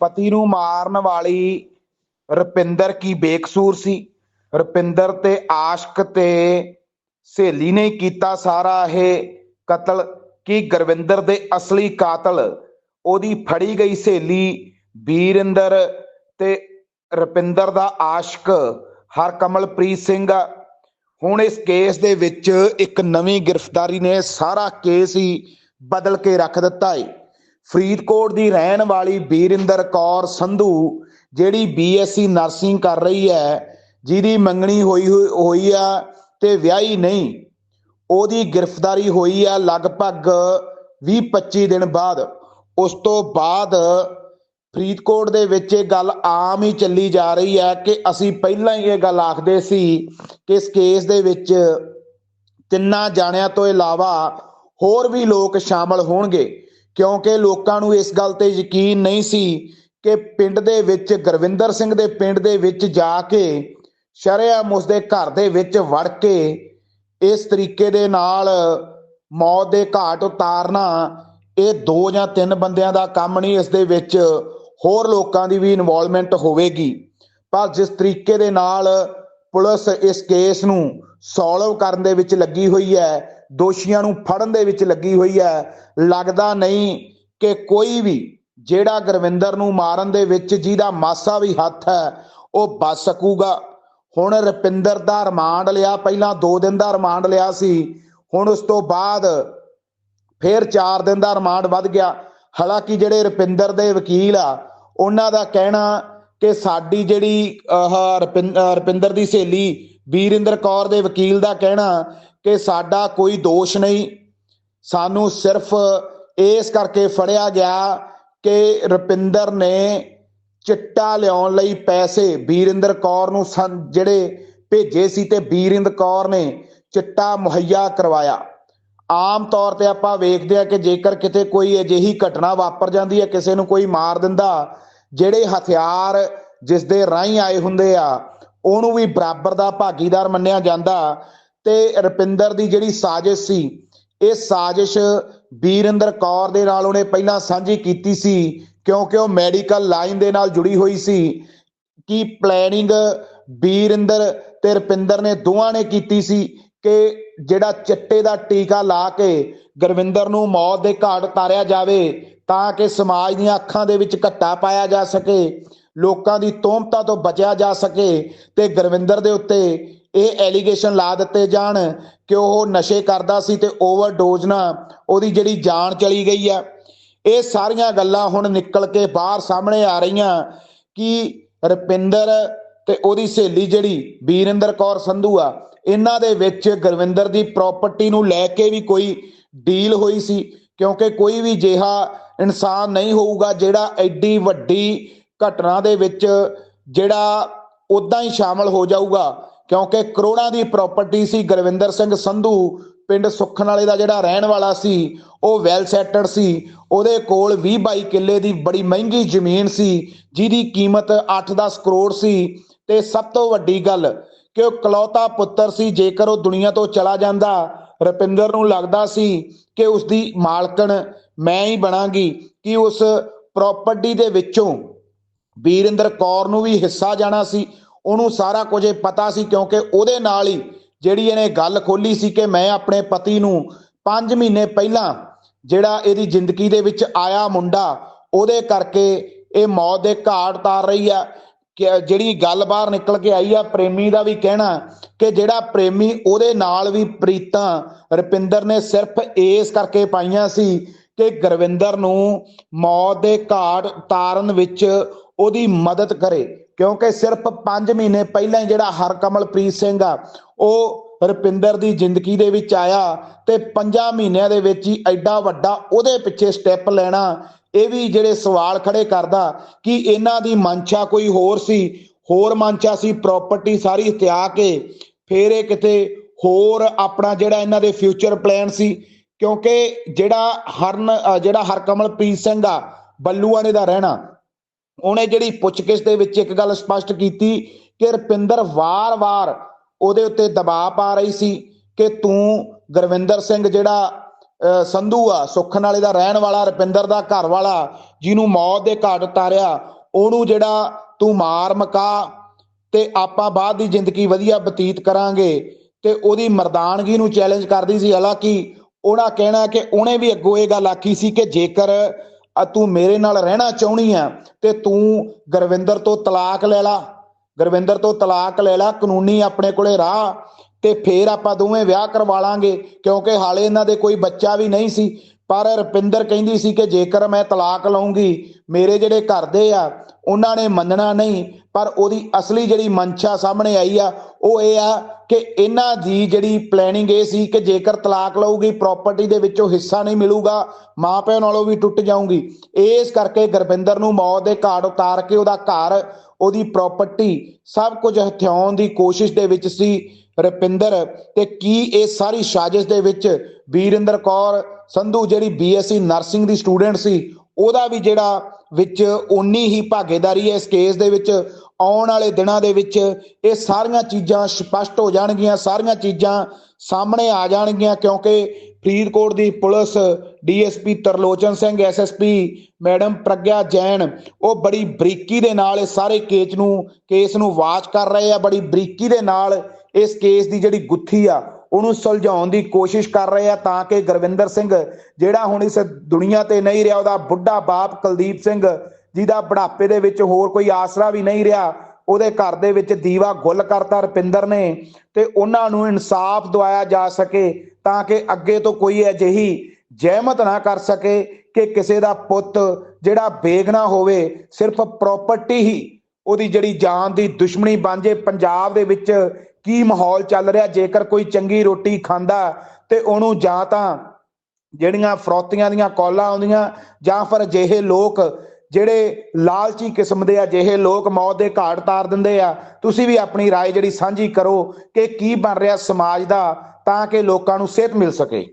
ਪਤੀ ਨੂੰ ਮਾਰਨ ਵਾਲੀ ਰੁਪਿੰਦਰ ਕੀ ਬੇਕਸੂਰ ਸੀ? ਰੁਪਿੰਦਰ ਤੇ ਆਸ਼ਕ ਤੇ ਸਹੇਲੀ ਨੇ ਕੀਤਾ ਸਾਰਾ ਇਹ ਕਤਲ। ਕਿ ਗੁਰਵਿੰਦਰ ਦੇ ਅਸਲੀ ਕਾਤਲ ਉਹਦੀ ਫੜੀ ਗਈ ਸਹੇਲੀ ਵੀਰਿੰਦਰ ਤੇ ਰੁਪਿੰਦਰ ਦਾ ਆਸ਼ਕ ਹਰਕਮਲਪ੍ਰੀਤ ਸਿੰਘ? ਹੁਣ ਇਸ ਕੇਸ ਦੇ ਵਿੱਚ ਇੱਕ ਨਵੀਂ ਗ੍ਰਿਫਤਾਰੀ ਨੇ ਸਾਰਾ ਕੇਸ ਹੀ ਬਦਲ ਕੇ ਰੱਖ ਦਿੱਤਾ ਹੈ ਫਰੀਦਕੋਟ ਦੀ ਰਹਿਣ ਵਾਲੀ ਵੀਰਿੰਦਰ ਕੌਰ ਸੰਧੂ, ਜਿਹੜੀ ਬੀਐਸਸੀ ਨਰਸਿੰਗ ਕਰ ਰਹੀ ਹੈ, ਜਿਹਦੀ ਮੰਗਣੀ ਹੋਈ ਹੋਈ- ਹੋਈ ਆ ਤੇ ਵਿਆਹੀ ਨਹੀਂ, ਉਹਦੀ ਗ੍ਰਿਫਤਾਰੀ ਹੋਈ ਆ ਲਗਭਗ 20-25 ਦਿਨ ਬਾਅਦ। ਉਸ ਤੋਂ ਬਾਅਦ ਫਰੀਦਕੋਟ ਦੇ ਵਿੱਚ ਇਹ ਗੱਲ ਆਮ ਹੀ ਚੱਲੀ ਜਾ ਰਹੀ ਹੈ ਕਿ ਅਸੀਂ ਪਹਿਲਾਂ ਹੀ ਇਹ ਗੱਲ ਆਖਦੇ ਸੀ ਕਿ ਇਸ ਕੇਸ ਦੇ ਵਿੱਚ ਤਿੰਨਾਂ ਜਾਣਿਆਂ ਤੋਂ ਇਲਾਵਾ ਹੋਰ ਵੀ ਲੋਕ ਸ਼ਾਮਲ ਹੋਣਗੇ। ਕਿਉਂਕਿ ਲੋਕਾਂ ਨੂੰ ਇਸ ਗੱਲ ਤੇ ਯਕੀਨ ਨਹੀਂ ਸੀ ਕਿ ਪਿੰਡ ਦੇ ਵਿੱਚ, ਗੁਰਵਿੰਦਰ ਸਿੰਘ ਦੇ ਪਿੰਡ ਦੇ ਵਿੱਚ ਜਾ ਕੇ ਸ਼ਰੇਆਮ ਉਸਦੇ ਘਰ ਦੇ ਵਿੱਚ ਵੜ ਕੇ ਇਸ ਤਰੀਕੇ ਦੇ ਨਾਲ ਮੌਤ ਦੇ ਘਾਟ ਉਤਾਰਨਾ, ਇਹ ਦੋ ਜਾਂ ਤਿੰਨ ਬੰਦਿਆਂ ਦਾ ਕੰਮ ਨਹੀਂ, ਇਸ ਦੇ ਵਿੱਚ ਹੋਰ ਲੋਕਾਂ ਦੀ ਵੀ ਇਨਵੋਲਵਮੈਂਟ ਹੋਵੇਗੀ। ਪਰ ਜਿਸ ਤਰੀਕੇ ਦੇ ਨਾਲ ਪੁਲਿਸ ਇਸ ਕੇਸ ਨੂੰ ਸੋਲਵ ਕਰਨ ਦੇ ਵਿੱਚ ਲੱਗੀ ਹੋਈ ਹੈ ਦੋਸ਼ੀਆਂ ਨੂੰ ਫੜਨ ਦੇ ਵਿੱਚ ਲੱਗੀ ਹੋਈ ਹੈ। ਲੱਗਦਾ ਨਹੀਂ ਕਿ ਕੋਈ ਵੀ ਜਿਹੜਾ ਗੁਰਵਿੰਦਰ ਨੂੰ ਮਾਰਨ ਦੇ ਵਿੱਚ ਜਿਹਦਾ ਮਾਸਾ ਵੀ ਹੱਥ ਹੈ, ਉਹ ਬਚ ਸਕੂਗਾ। ਹੁਣ ਰੁਪਿੰਦਰ ਦਾ ਰਿਮਾਂਡ ਲਿਆ, ਪਹਿਲਾਂ 2 ਦਿਨ ਦਾ ਰਿਮਾਂਡ ਲਿਆ ਸੀ। ਹੁਣ ਉਸ ਤੋਂ ਬਾਅਦ ਫਿਰ 4 ਦਿਨ ਦਾ ਰਿਮਾਂਡ ਵੱਧ ਗਿਆ। ਹਾਲਾਂਕਿ ਜਿਹੜੇ ਰਪਿੰਦਰ ਦੇ ਵਕੀਲ ਆ, ਉਹਨਾਂ ਦਾ ਕਹਿਣਾ ਕਿ ਸਾਡੀ ਜਿਹੜੀ, ਆਹ ਰੁਪਿੰ- ਅਹ ਦੀ ਸਹੇਲੀ ਵੀਰਿੰਦਰ ਕੌਰ ਦੇ ਵਕੀਲ ਦਾ ਕਹਿਣਾ ਕਿ ਸਾਡਾ ਕੋਈ ਦੋਸ਼ ਨਹੀਂ। ਸਾਨੂੰ ਸਿਰਫ ਇਸ ਕਰਕੇ ਫੜਿਆ ਗਿਆ ਕਿ ਰੁਪਿੰਦਰ ਨੇ ਚਿੱਟਾ ਲਿਆਉਣ ਲਈ ਪੈਸੇ ਵੀਰਿੰਦਰ ਕੌਰ ਨੂੰ ਸਨ- ਜਿਹੜੇ ਭੇਜੇ ਸੀ ਤੇ ਵੀਰਿੰਦਰ ਕੌਰ ਨੇ ਚਿੱਟਾ ਮੁਹੱਈਆ ਕਰਵਾਇਆ। ਆਮ ਤੌਰ ਤੇ ਆਪਾਂ ਵੇਖਦੇ ਆ ਕਿ ਜੇਕਰ ਕਿਤੇ ਕੋਈ ਅਜਿਹੀ ਘਟਨਾ ਵਾਪਰ ਜਾਂਦੀ ਹੈ, ਕਿਸੇ ਨੂੰ ਕੋਈ ਮਾਰ ਦਿੰਦਾ, ਜਿਹੜੇ ਹਥਿਆਰ ਜਿਸ ਦੇ ਰਾਹੀਂ ਆਏ ਹੁੰਦੇ ਆ, ਉਹਨੂੰ ਵੀ ਬਰਾਬਰ ਦਾ ਭਾਗੀਦਾਰ ਮੰਨਿਆ ਜਾਂਦਾ ਤੇ ਰੁਪਿੰਦਰ ਦੀ ਜਿਹੜੀ ਸਾਜ਼ਿਸ਼ ਸੀ, ਇਹ ਸਾਜ਼ਿਸ਼ ਬੀਰਿੰਦਰ ਕੌਰ ਦੇ ਨਾਲ ਉਹਨੇ ਪਹਿਲਾਂ ਸਾਂਝੀ ਕੀਤੀ ਸੀ, ਕਿਉਂਕਿ ਉਹ ਮੈਡੀਕਲ ਲਾਈਨ ਦੇ ਨਾਲ ਜੁੜੀ ਹੋਈ ਸੀ, ਕਿ ਪਲੈਨਿੰਗ ਬੀਰਿੰਦਰ ਤੇ ਰੁਪਿੰਦਰ ਨੇ ਦੋਵਾਂ ਨੇ ਕੀਤੀ ਸੀ ਕਿ ਜਿਹੜਾ ਚਿੱਟੇ ਦਾ ਟੀਕਾ ਲਾ ਕੇ ਗੁਰਵਿੰਦਰ ਨੂੰ ਮੌਤ ਦੇ ਘਾਟ ਉਤਾਰਿਆ ਜਾਵੇ, ਤਾਂ ਕਿ ਸਮਾਜ ਦੀਆਂ ਅੱਖਾਂ ਦੇ ਵਿੱਚ ਘੱਟਾ ਪਾਇਆ ਜਾ ਸਕੇ, ਲੋਕਾਂ ਦੀ ਤੋਮਤਾਂ ਤੋਂ ਬਚਿਆ ਜਾ ਸਕੇ ਤੇ ਗੁਰਵਿੰਦਰ ਦੇ ਉੱਤੇ ਇਹ ਐਲੀਗੇਸ਼ਨ ਲਾ ਦਿੱਤੇ ਜਾਣ ਕਿ ਉਹ ਨਸ਼ੇ ਕਰਦਾ ਸੀ ਤੇ ਓਵਰਡੋਜ਼ ਨਾਲ ਉਹਦੀ ਜਿਹੜੀ ਜਾਨ ਚਲੀ ਗਈ ਆ ਇਹ ਸਾਰੀਆਂ ਗੱਲਾਂ ਹੁਣ ਨਿਕਲ ਕੇ ਬਾਹਰ ਸਾਹਮਣੇ ਆ ਰਹੀਆਂ ਕਿ ਰੁਪਿੰਦਰ ਤੇ ਉਹਦੀ ਸਹੇਲੀ ਜਿਹੜੀ ਬੀਰਿੰਦਰ ਕੌਰ ਸੰਧੂ ਆ, ਇਹਨਾਂ ਦੇ ਵਿੱਚ ਗੁਰਵਿੰਦਰ ਦੀ ਪ੍ਰਾਪਰਟੀ ਨੂੰ ਲੈ ਕੇ ਵੀ ਕੋਈ ਡੀਲ ਹੋਈ ਸੀ, ਕਿਉਂਕਿ ਕੋਈ ਵੀ ਜਿਹਾ ਇਨਸਾਨ ਨਹੀਂ ਹੋਊਗਾ ਜਿਹੜਾ ਐਡੀ ਵੱਡੀ ਘਟਨਾ ਦੇ ਵਿੱਚ ਜਿਹੜਾ ਉਦਾਂ ਹੀ ਸ਼ਾਮਲ ਹੋ ਜਾਊਗਾ। ਕਿਉਂਕਿ ਕਰੋੜਾਂ ਦੀ ਪ੍ਰਾਪਰਟੀ ਸੀ ਗੁਰਵਿੰਦਰ ਸਿੰਘ ਸੰਧੂ, ਪਿੰਡ ਸੁੱਖਣ ਵਾਲੇ ਦਾ ਜਿਹੜਾ ਰਹਿਣ ਵਾਲਾ ਸੀ, ਉਹ ਵੈਲ ਸੈਟਡ ਸੀ, ਉਹਦੇ ਕੋਲ 20 ਬਾਈ ਕਿੱਲੇ ਦੀ ਬੜੀ ਮਹਿੰਗੀ ਜ਼ਮੀਨ ਸੀ, ਜਿਹਦੀ ਕੀਮਤ 8-10 ਕਰੋੜ ਸੀ, ਤੇ ਸਭ ਤੋਂ ਵੱਡੀ ਗੱਲ ਕਿ ਉਹ ਕਲੌਤਾ ਪੁੱਤਰ ਸੀ, ਜੇਕਰ ਉਹ ਦੁਨੀਆ ਤੋਂ ਚਲਾ ਜਾਂਦਾ, ਰੁਪਿੰਦਰ ਨੂੰ ਲੱਗਦਾ ਸੀ ਕਿ ਉਸ ਦੀ ਮਾਲਕਣ ਮੈਂ ਹੀ ਬਣਾਂਗੀ, ਕਿ ਉਸ ਪ੍ਰਾਪਰਟੀ ਦੇ ਵਿੱਚੋਂ ਵੀਰਿੰਦਰ ਕੌਰ ਨੂੰ ਵੀ ਹਿੱਸਾ ਜਾਣਾ ਸੀ ਉਹਨੂੰ ਸਾਰਾ ਕੁਝ ਇਹ ਪਤਾ ਸੀ ਕਿਉਂਕਿ ਉਹਦੇ ਨਾਲ ਹੀ ਜਿਹੜੀ ਇਹਨੇ ਗੱਲ ਖੋਲੀ ਸੀ ਕਿ ਮੈਂ ਆਪਣੇ ਪਤੀ ਨੂੰ 5 ਮਹੀਨੇ ਪਹਿਲਾਂ ਜਿਹੜਾ ਇਹਦੀ ਜ਼ਿੰਦਗੀ ਦੇ ਵਿੱਚ ਆਇਆ ਮੁੰਡਾ, ਉਹਦੇ ਕਰਕੇ ਇਹ ਮੌਤ ਦੇ ਘਾਟ ਤਾਰ ਰਹੀ ਆ। ਕਿ ਜਿਹੜੀ ਗੱਲ ਬਾਹਰ ਨਿਕਲ ਕੇ ਆਈ ਆ, ਪ੍ਰੇਮੀ ਦਾ ਵੀ ਕਹਿਣਾ ਕਿ ਜਿਹੜਾ ਪ੍ਰੇਮੀ ਉਹਦੇ ਨਾਲ ਵੀ ਪ੍ਰੀਤਾਂ, ਰੁਪਿੰਦਰ ਨੇ ਸਿਰਫ ਇਸ ਕਰਕੇ ਪਾਈਆਂ ਸੀ ਕਿ ਗੁਰਵਿੰਦਰ ਨੂੰ ਮੌਤ ਦੇ ਘਾਟ ਤਾਰਨ ਵਿੱਚ ਉਹਦੀ ਮਦਦ ਕਰੇ, ਕਿਉਂਕਿ ਸਿਰਫ 5 ਮਹੀਨੇ ਪਹਿਲਾਂ ਹੀ ਜਿਹੜਾ ਹਰਕਮਲਪ੍ਰੀਤ ਸਿੰਘ ਆ, ਉਹ ਰੁਪਿੰਦਰ ਦੀ ਜ਼ਿੰਦਗੀ ਦੇ ਵਿੱਚ ਆਇਆ ਤੇ 5 ਮਹੀਨਿਆਂ ਦੇ ਵਿੱਚ ਹੀ ਐਡਾ ਵੱਡਾ ਉਹਦੇ ਪਿੱਛੇ ਸਟੈਪ ਲੈਣਾ, ਇਹ ਵੀ ਜਿਹੜੇ ਸਵਾਲ ਖੜੇ ਕਰਦਾ ਕਿ ਇਹਨਾਂ ਦੀ ਮਨਸ਼ਾ ਕੋਈ ਹੋਰ ਸੀ, ਹੋਰ ਮਨਸ਼ਾ ਸੀ ਪ੍ਰਾਪਰਟੀ ਸਾਰੀ ਹਤਿਆ ਕੇ ਫੇਰ ਇਹ ਕਿਤੇ ਹੋਰ ਆਪਣਾ ਜਿਹੜਾ ਇਹਨਾਂ ਦੇ ਫਿਊਚਰ ਪਲਾਨ ਸੀ, ਕਿਉਂਕਿ ਜਿਹੜਾ ਹਰਨ ਜਿਹੜਾ ਹਰਕਮਲਪ੍ਰੀਤ ਸਿੰਘ ਆ ਬੱਲੂਆਣੇ ਦਾ ਰਹਿਣਾ ਉਹਨੇ ਜਿਹੜੀ ਪੁੱਛਗਿੱਛ ਦੇ ਵਿੱਚ ਇੱਕ ਗੱਲ ਸਪਸ਼ਟ ਕੀਤੀ ਕਿ ਰਪਿੰਦਰ ਵਾਰ-ਵਾਰ ਉਹਦੇ ਉੱਤੇ ਦਬਾਅ ਪਾ ਰਹੀ ਸੀ ਕਿ ਤੂੰ ਗੁਰਵਿੰਦਰ ਸਿੰਘ ਜਿਹੜਾ ਸੰਧੂ ਆ ਸੁੱਖਣ ਵਾਲੇ ਦਾ ਰਹਿਣ ਵਾਲਾ, ਰੁਪਿੰਦਰ ਦਾ ਘਰ ਵਾਲਾ, ਜਿਹਨੂੰ ਮੌਤ ਦੇ ਘਾਟ ਉਤਾਰਿਆ, ਉਹਨੂੰ ਜਿਹੜਾ ਤੂੰ ਮਾਰ ਮਕਾ ਤੇ ਆਪਾਂ ਬਾਅਦ ਦੀ ਜ਼ਿੰਦਗੀ ਵਧੀਆ ਬਤੀਤ ਕਰਾਂਗੇ ਤੇ ਉਹਦੀ ਮਰਦਾਨਗੀ ਨੂੰ ਚੈਲੰਜ ਕਰਦੀ ਸੀ। ਹਾਲਾਂਕਿ ਉਹਨਾਂ ਕਹਿਣਾ ਕਿ ਉਹਨੇ ਵੀ ਅੱਗੋਂ ਇਹ ਗੱਲ ਆਖੀ ਸੀ ਕਿ ਜੇਕਰ ਅ ਤੂੰ ਮੇਰੇ ਨਾਲ ਰਹਿਣਾ ਚਾਹੁੰਦੀ ਆ ਤੇ ਤੂੰ ਗੁਰਵਿੰਦਰ ਤੋਂ ਤਲਾਕ ਲੈ ਲਾ। ਗੁਰਵਿੰਦਰ ਤੋਂ ਤਲਾਕ ਲੈ ਲਾ। ਕਾਨੂੰਨੀ ਆਪਣੇ ਕੋਲੇ ਰਾਹ। ਤੇ ਫੇਰ ਆਪਾਂ ਦੋਵੇਂ ਵਿਆਹ ਕਰਵਾ ਲਾਂਗੇ, ਕਿਉਂਕਿ ਹਾਲੇ ਇਹਨਾਂ ਦੇ ਕੋਈ ਬੱਚਾ ਵੀ ਨਹੀਂ ਸੀ। ਪਰ ਰੁਪਿੰਦਰ ਕਹਿੰਦੀ ਸੀ ਕਿ ਜੇਕਰ ਮੈਂ ਤਲਾਕ ਲਵਾਂਗੀ ਮੇਰੇ ਜਿਹੜੇ ਘਰ ਦੇ ਆ, ਉਹਨਾਂ ਨੇ ਮੰਨਣਾ ਨਹੀਂ। ਪਰ ਉਹਦੀ ਅਸਲੀ ਜਿਹੜੀ ਮਨਸ਼ਾ ਸਾਹਮਣੇ ਆਈ ਆ, ਉਹ ਇਹ ਆ ਕਿ ਇਹਨਾਂ ਦੀ ਜਿਹੜੀ ਪਲੈਨਿੰਗ ਇਹ ਸੀ ਕਿ ਜੇਕਰ ਤਲਾਕ ਲਊਗੀ ਪ੍ਰਾਪਰਟੀ ਦੇ ਵਿੱਚੋਂ ਹਿੱਸਾ ਨਹੀਂ ਮਿਲੂਗਾ ਮਾਪਿਆਂ ਨਾਲੋਂ ਵੀ ਟੁੱਟ ਜਾਊਗੀ। ਇਸ ਕਰਕੇ ਗੁਰਵਿੰਦਰ ਨੂੰ ਮੌਤ ਦੇ ਘਾਟ ਉਤਾਰ ਕੇ ਉਹਦਾ ਘਰ, ਉਹਦੀ ਪ੍ਰਾਪਰਟੀ ਸਭ ਕੁਝ ਹਥਿਆਉਣ ਦੀ ਕੋਸ਼ਿਸ਼ ਦੇ ਵਿੱਚ ਸੀ। ਰਪਿੰਦਰ, ਤੇ ਕੀ ਇਹ ਸਾਰੀ ਸਾਜ਼ਿਸ਼ ਦੇ ਵਿੱਚ ਵੀਰਿੰਦਰ ਕੌਰ ਸੰਧੂ ਜਿਹੜੀ ਬੀਐਸਸੀ ਨਰਸਿੰਗ ਦੀ ਸਟੂਡੈਂਟ ਸੀ, ਉਹਦਾ ਵੀ ਜਿਹੜਾ ਵਿੱਚ ਉਨੀ ਹੀ ਭਾਗੀਦਾਰੀ ਹੈ ਇਸ ਕੇਸ ਦੇ ਵਿੱਚ, ਆਉਣ ਵਾਲੇ ਦਿਨਾਂ ਦੇ ਵਿੱਚ ਇਹ ਸਾਰੀਆਂ ਚੀਜ਼ਾਂ ਸਪਸ਼ਟ ਹੋ ਜਾਣਗੀਆਂ, ਸਾਰੀਆਂ ਚੀਜ਼ਾਂ ਸਾਹਮਣੇ ਆ ਜਾਣਗੀਆਂ ਕਿਉਂਕਿ ਫਰੀਦਕੋਟ ਦੀ police DSP Tarlochan Singh SSP madam Pragya Jain, ਉਹ ਬੜੀ ਬਰੀਕੀ ਦੇ ਨਾਲ ਇਹ ਸਾਰੇ ਕੇਸ ਨੂੰ ਕੇਸ ਨੂੰ ਵਾਚ ਕਰ ਰਹੇ ਆ, ਬੜੀ ਬਰੀਕੀ ਦੇ ਨਾਲ ਇਸ ਕੇਸ ਦੀ ਜਿਹੜੀ ਗੁੱਥੀ ਆ, ਉਹਨੂੰ ਸੁਲਝਾਉਣ ਦੀ ਕੋਸ਼ਿਸ਼ ਕਰ ਰਹੇ ਆ ਤਾਂ ਕਿ ਗੁਰਵਿੰਦਰ ਸਿੰਘ, ਜਿਹੜਾ ਹੁਣ ਇਸ ਦੁਨੀਆ ਤੇ ਨਹੀਂ ਰਿਹਾ, ਉਹਦਾ ਬੁੱਢਾ ਬਾਪ ਕੁਲਦੀਪ ਸਿੰਘ ਜਿਹਦਾ ਬੁਢਾਪੇ ਦੇ ਵਿੱਚ ਹੋਰ ਕੋਈ ਆਸਰਾ ਵੀ ਨਹੀਂ ਰਿਹਾ, ਉਹਦੇ ਘਰ ਦੇ ਵਿੱਚ ਦੀਵਾ ਗੁੱਲ ਕਰਤਾ ਰਪਿੰਦਰ ਨੇ ਤੇ ਉਹਨਾਂ ਨੂੰ ਇਨਸਾਫ ਦਵਾਇਆ ਜਾ ਸਕੇ ਤਾਂ ਕਿ ਅੱਗੇ ਤੋਂ ਕੋਈ ਅਜਿਹੀ ਜਹਿਮਤ ਨਾ ਕਰ ਸਕੇ ਕਿ ਕਿਸੇ ਦਾ ਪੁੱਤ ਜਿਹੜਾ ਬੇਗਨਾ ਹੋਵੇ, ਸਿਰਫ ਪ੍ਰਾਪਰਟੀ ਹੀ ਉਹਦੀ ਜਿਹੜੀ ਜਾਨ ਦੀ ਦੁਸ਼ਮਣੀ ਬਣ ਜੇ ਪੰਜਾਬ ਦੇ ਵਿੱਚ ਕੀ ਮਾਹੌਲ ਚੱਲ ਰਿਹਾ ਜੇਕਰ ਕੋਈ ਚੰਗੀ ਰੋਟੀ ਖਾਂਦਾ ਤੇ ਉਹਨੂੰ ਜਾਂ ਤਾਂ ਜਿਹੜੀਆਂ ਫਰੋਤੀਆਂ ਦੀਆਂ ਕਾਲਾਂ ਆਉਂਦੀਆਂ ਜਾਂ ਫਿਰ ਅਜਿਹੇ ਲੋਕ ਜਿਹੜੇ ਲਾਲਚੀ ਕਿਸਮ ਦੇ ਅਜਿਹੇ ਲੋਕ ਮੌਤ ਦੇ ਘਾਟ ਤਾਰ ਦਿੰਦੇ ਆ ਤੁਸੀਂ ਵੀ ਆਪਣੀ رائے ਜਿਹੜੀ ਸਾਂਝੀ ਕਰੋ ਕਿ ਕੀ ਬਣ ਰਿਹਾ ਸਮਾਜ ਦਾ ਤਾਂ ਕਿ ਲੋਕਾਂ ਨੂੰ ਸਿਹਤ ਮਿਲ ਸਕੇ